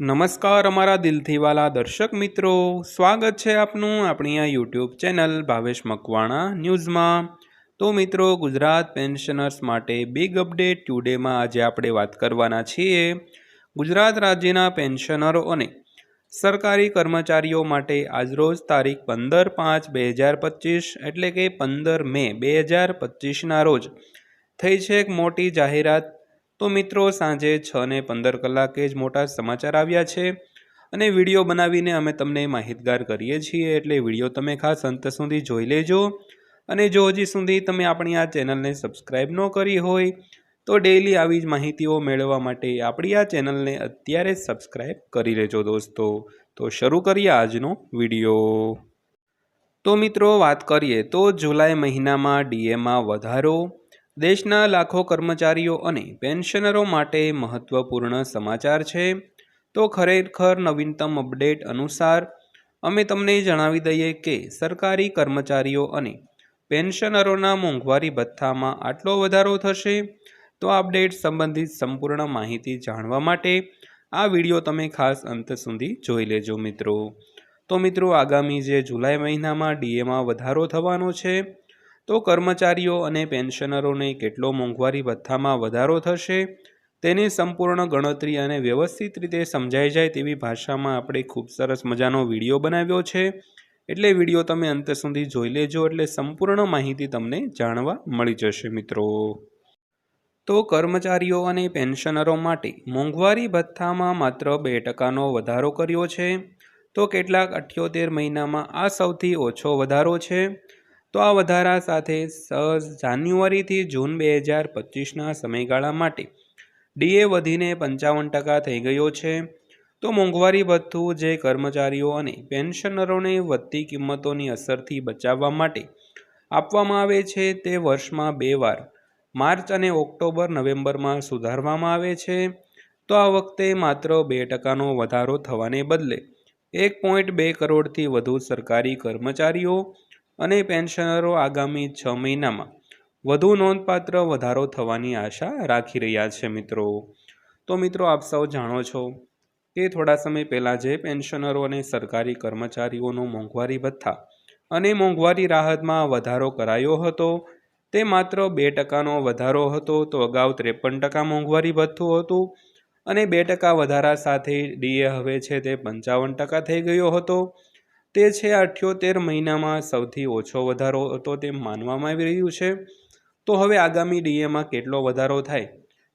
નમસ્કાર અમારા દિલથી વાલા દર્શક મિત્રો. સ્વાગત છે આપનું આપણી આ યુટ્યુબ ચેનલ ભાવેશ મકવાણા ન્યૂઝમાં. તો મિત્રો, ગુજરાત પેન્શનર્સ માટે બિગ અપડેટ ટ્યુડેમાં આજે આપણે વાત કરવાના છીએ. ગુજરાત રાજ્યના પેન્શનરો અને સરકારી કર્મચારીઓ માટે આજરોજ તારીખ પંદર પાંચ બે હજાર પચીસ એટલે કે પંદર મે બે હજાર પચીસના રોજ થઈ છે એક મોટી જાહેરાત તો મિત્રો, સાંજે છ ને પંદર કલાકે જ મોટા સમાચાર આવ્યા છે અને વીડિયો બનાવીને અમે તમને માહિતગાર કરીએ છીએ. એટલે વીડિયો તમે ખાસ અંત સુધી જોઈ લેજો અને જો હજી સુધી તમે આપણી આ ચેનલને સબસ્ક્રાઈબ ન કરી હોય, તો ડેઈલી આવી જ માહિતીઓ મેળવવા માટે આપણી આ ચેનલને અત્યારે સબસ્ક્રાઈબ કરી લેજો દોસ્તો. તો શરૂ કરીએ આજનો વીડિયો. તો મિત્રો, વાત કરીએ તો જુલાઈ મહિનામાં ડીએમાં વધારો દેશના લાખો કર્મચારીઓ અને પેન્શનરો માટે મહત્વપૂર્ણ સમાચાર છે. તો ખરેખર નવીનતમ અપડેટ અનુસાર, અમે તમને જણાવી દઈએ કે સરકારી કર્મચારીઓ અને પેન્શનરોના મોંઘવારી ભથ્થામાં આટલો વધારો થશે? તો અપડેટ સંબંધિત સંપૂર્ણ માહિતી જાણવા માટે આ વીડિયો તમે ખાસ અંત સુધી જોઈ લેજો મિત્રો. તો મિત્રો, આગામી જે જુલાઈ મહિનામાં ડીએમાં વધારો થવાનો છે તો કર્મચારીઓ અને પેન્શનરોને કેટલો મોંઘવારી ભથ્થામાં વધારો થશે તેની સંપૂર્ણ ગણતરી અને વ્યવસ્થિત રીતે સમજાઈ જાય તેવી ભાષામાં આપણે ખૂબ સરસ મજાનો વીડિયો બનાવ્યો છે. એટલે વીડિયો તમે અંત સુધી જોઈ લેજો એટલે સંપૂર્ણ માહિતી તમને જાણવા મળી જશે મિત્રો. તો કર્મચારીઓ અને પેન્શનરો માટે મોંઘવારી ભથ્થામાં માત્ર બે ટકાનો વધારો કર્યો છે. તો કેટલાક અઠ્યોતેર મહિનામાં આ સૌથી ઓછો વધારો છે. તો આ વધારા સાથે સહજ જાન્યુઆરીથી જૂન બે હજાર પચીસના સમયગાળા માટે ડીએ વધીને પંચાવન ટકા થઈ ગયો છે. તો મોંઘવારી ભથ્થું જે કર્મચારીઓ અને પેન્શનરોને વધતી કિંમતોની અસરથી બચાવવા માટે આપવામાં આવે છે તે વર્ષમાં બે વાર, માર્ચ અને ઓક્ટોબર, નવેમ્બરમાં સુધારવામાં આવે છે. તો આ વખતે માત્ર બે ટકાનો વધારો થવાને બદલે એક પોઈન્ટ બે કરોડથી વધુ સરકારી કર્મચારીઓ અને પેન્શનરો આગામી છ મહિનામાં વધુ નોંધપાત્ર વધારો થવાની આશા રાખી રહ્યા છે મિત્રો. તો મિત્રો, આપ સૌ જાણો છો કે થોડા સમય પહેલાં જે પેન્શનરો અને સરકારી કર્મચારીઓનો મોંઘવારી ભથ્થા અને મોંઘવારી રાહતમાં વધારો કરાયો હતો, તે માત્ર બે ટકાનો વધારો હતો તો અગાઉ ત્રેપન ટકા મોંઘવારી ભથ્થું હતું અને બે ટકા વધારા સાથે ડીએ હવે છે તે પંચાવન ટકા થઈ ગયો હતો. તે છે અઠ્યોતેર મહિનામાં સૌથી ઓછો વધારો હતો તેમ માનવામાં આવી રહ્યું છે. તો હવે આગામી ડીએમાં કેટલો વધારો થાય?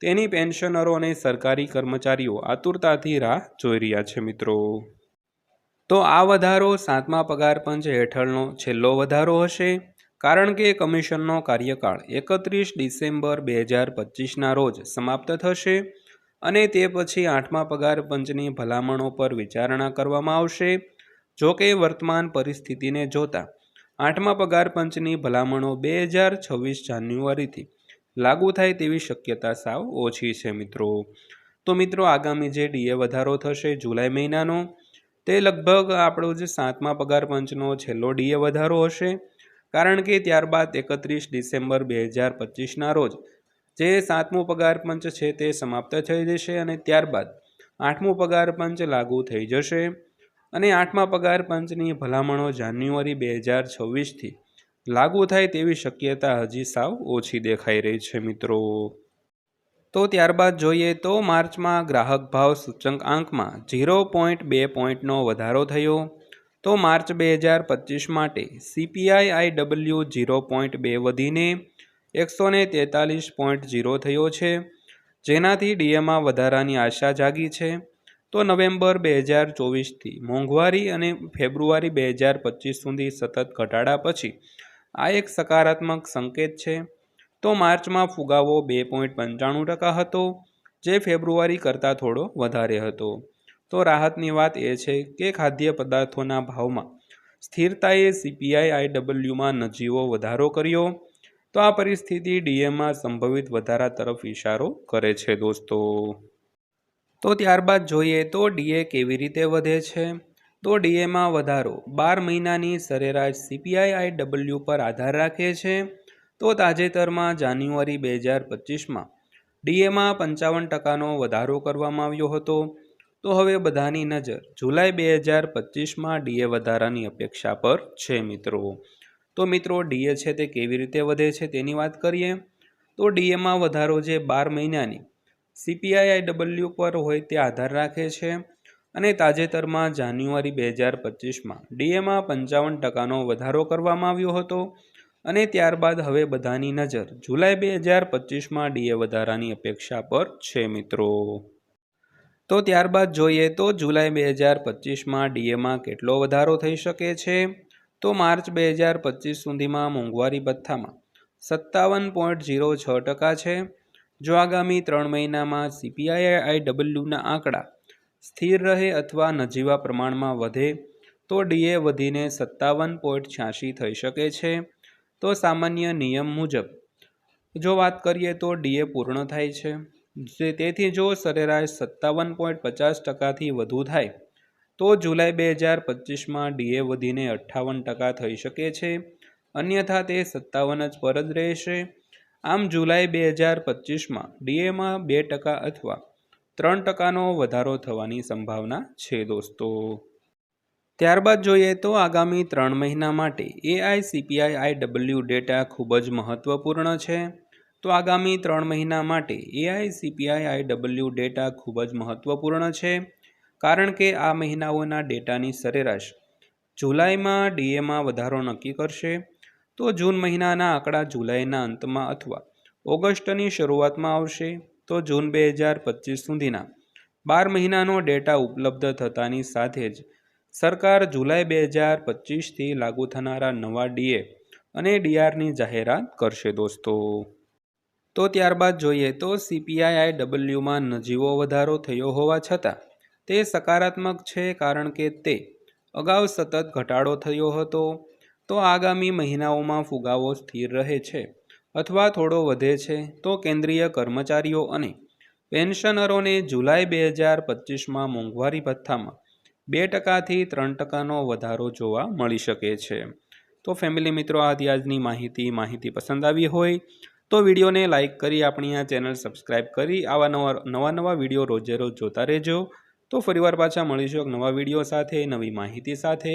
તેની પેન્શનરો અને સરકારી કર્મચારીઓ આતુરતાથી રાહ જોઈ રહ્યા છે મિત્રો. તો આ વધારો સાતમા પગાર પંચ હેઠળનો છેલ્લો વધારો હશે. કારણ કે કમિશનનો કાર્યકાળ એકત્રીસ ડિસેમ્બર બે હજાર પચીસના રોજ સમાપ્ત થશે અને તે પછી આઠમા પગાર પંચની ભલામણો પર વિચારણા કરવામાં આવશે. જો કે વર્તમાન પરિસ્થિતિને જોતા આઠમા પગાર પંચની ભલામણો બે હજાર છવ્વીસ જાન્યુઆરીથી લાગુ થાય તેવી શક્યતા સાવ ઓછી છે મિત્રો. તો મિત્રો, આગામી જે ડીએ વધારો થશે જુલાઈ મહિનાનો, તે લગભગ આપણો જે સાતમા પગાર પંચનો છેલ્લો ડીએ વધારો હશે. કારણ કે ત્યારબાદ એકત્રીસ ડિસેમ્બર બે હજાર પચીસના રોજ જે સાતમું પગાર પંચ છે તે સમાપ્ત થઈ જશે અને ત્યારબાદ આઠમું પગાર પંચ લાગુ થઈ જશે. અને આઠમા પગાર પંચની ભલામણો જાન્યુઆરી બે હજાર છવ્વીસથી લાગુ થાય તેવી શક્યતા હજી સાવ ઓછી દેખાઈ રહી છે, મિત્રો. તો ત્યારબાદ જોઈએ તો માર્ચમાં ગ્રાહક ભાવ સૂચક આંકમાં ઝીરો પોઈન્ટ બે પોઈન્ટનો વધારો થયો. તો માર્ચ બે હજાર પચીસ માટે CPI I W zero point બે વધીને એકસો ને તેતાલીસ પોઈન્ટ ઝીરો થયો છે, જેનાથી ડીએમાં વધારાની આશા જાગી છે. તો નવેમ્બર બે હજાર ચોવીસથી મોંઘવારી અને ફેબ્રુઆરી બે હજાર પચીસ સુધી સતત ઘટાડા પછી આ એક સકારાત્મક સંકેત છે. તો માર્ચમાં ફુગાવો બે પોઈન્ટ પંચાણું ટકા હતો, જે ફેબ્રુઆરી કરતાં થોડો વધારે હતો. તો રાહતની વાત એ છે કે ખાદ્ય પદાર્થોના ભાવમાં સ્થિરતાએ સીપીઆઈ આઈડબલ્યુમાં નજીવો વધારો કર્યો. તો આ પરિસ્થિતિ ડીએમાં સંભવિત વધારા તરફ ઇશારો કરે છે દોસ્તો. તો ત્યારબાદ જોઈએ તો ડીએ કેવી રીતે વધે છે? તો ડીએમાં વધારો બાર મહિનાની સરેરાશ સીપીઆઈ આઈ ડબલ્યુ પર આધાર રાખે છે. તો તાજેતરમાં જાન્યુઆરી બે હજાર પચીસમાં ડીએમાં પંચાવન ટકાનો વધારો કરવામાં આવ્યો હતો. તો હવે બધાની નજર જુલાઈ બે હજાર પચીસમાં ડીએ વધારાની અપેક્ષા પર છે મિત્રો. તો મિત્રો, ડીએ છે તે કેવી રીતે વધે છે તેની વાત કરીએ? તો ડીએમાં વધારો જે બાર મહિનાની સીપીઆઈ ડબલ્યુ પર હોય તે આધાર રાખે છે અને તાજેતરમાં જાન્યુઆરી બે હજાર પચીસમાં ડીએમાં પંચાવન ટકાનો વધારો કરવામાં આવ્યો હતો અને ત્યારબાદ હવે બધાની નજર જુલાઈ બે હજાર પચીસમાં ડીએ વધારાની અપેક્ષા પર છે, મિત્રો. તો ત્યારબાદ જોઈએ તો જુલાઈ બે હજાર પચીસમાં ડીએમાં કેટલો વધારો થઈ શકે છે? તો માર્ચ બે હજાર પચીસ સુધીમાં મોંઘવારી ભથ્થામાં સત્તાવન પોઈન્ટ ઝીરો છ ટકા છે જો આગામી ત્રણ મહિનામાં સીપીઆઈ ડબલ્યુના આંકડા સ્થિર રહે અથવા નજીવા પ્રમાણમાં વધે, તો ડીએ વધીને સત્તાવન પોઈન્ટ છ્યાસી થઈ શકે છે. તો સામાન્ય નિયમ મુજબ, જો વાત કરીએ તો ડીએ પૂર્ણ થાય છે. તેથી જો સરેરાશ સત્તાવન પોઈન્ટ પચાસ ટકાથી વધુ થાય, તો જુલાઈ બે હજાર પચીસમાં ડીએ વધીને અઠ્ઠાવન ટકા થઈ શકે છે. અન્યથા તે સત્તાવન જ પર જ રહેશે. આમ જુલાઈ બે હજાર પચીસમાં ડીએમાં બે ટકા અથવા ત્રણ ટકાનો વધારો થવાની સંભાવના છે દોસ્તો. ત્યારબાદ જોઈએ તો આગામી ત્રણ મહિના માટે એઆઈસીપીઆઈ આઈ ડબલ્યુ ડેટા ખૂબ જ મહત્વપૂર્ણ છે. તો આગામી ત્રણ મહિના માટે એઆઈસીપીઆઈ આઈ ડબલ્યુ ડેટા ખૂબ જ મહત્વપૂર્ણ છે. કારણ કે આ મહિનાઓના ડેટાની સરેરાશ જુલાઈમાં ડીએમાં વધારો નક્કી કરશે. તો જૂન મહિનાના આંકડા જુલાઈના અંતમાં અથવા ઓગસ્ટની શરૂઆતમાં આવશે. તો જૂન બે હજાર પચીસ સુધીના બાર મહિનાનો ડેટા ઉપલબ્ધ થતાની સાથે જ સરકાર જુલાઈ બે હજાર પચીસથી લાગુ થનારા નવા ડીએ અને ડીઆરની જાહેરાત કરશે દોસ્તો. તો ત્યારબાદ જોઈએ તો સીપીઆઈ ડબલ્યુમાં નજીવો વધારો થયો હોવા છતાં તે સકારાત્મક છે કારણ કે તે અગાઉ સતત ઘટાડો થયો હતો. તો આગામી મહિનાઓમાં ફુગાવો સ્થિર રહે છે અથવા થોડો વધે છે તો કેન્દ્રીય કર્મચારીઓ અને પેન્શનરોને જુલાઈ બે હજાર પચીસમાં મોંઘવારી ભથ્થામાં બે ટકાથી ત્રણ ટકાનો વધારો જોવા મળી શકે છે. તો ફેમિલી મિત્રો આથી આજની માહિતી માહિતી પસંદ આવી હોય તો વિડીયોને લાઇક કરી આપણી આ ચેનલ સબસ્ક્રાઈબ કરી આવા નવા નવા નવા વીડિયો રોજે રોજ જોતા રહેજો. તો ફરીવાર પાછા મળીશું એક નવા વીડિયો સાથે, નવી માહિતી સાથે.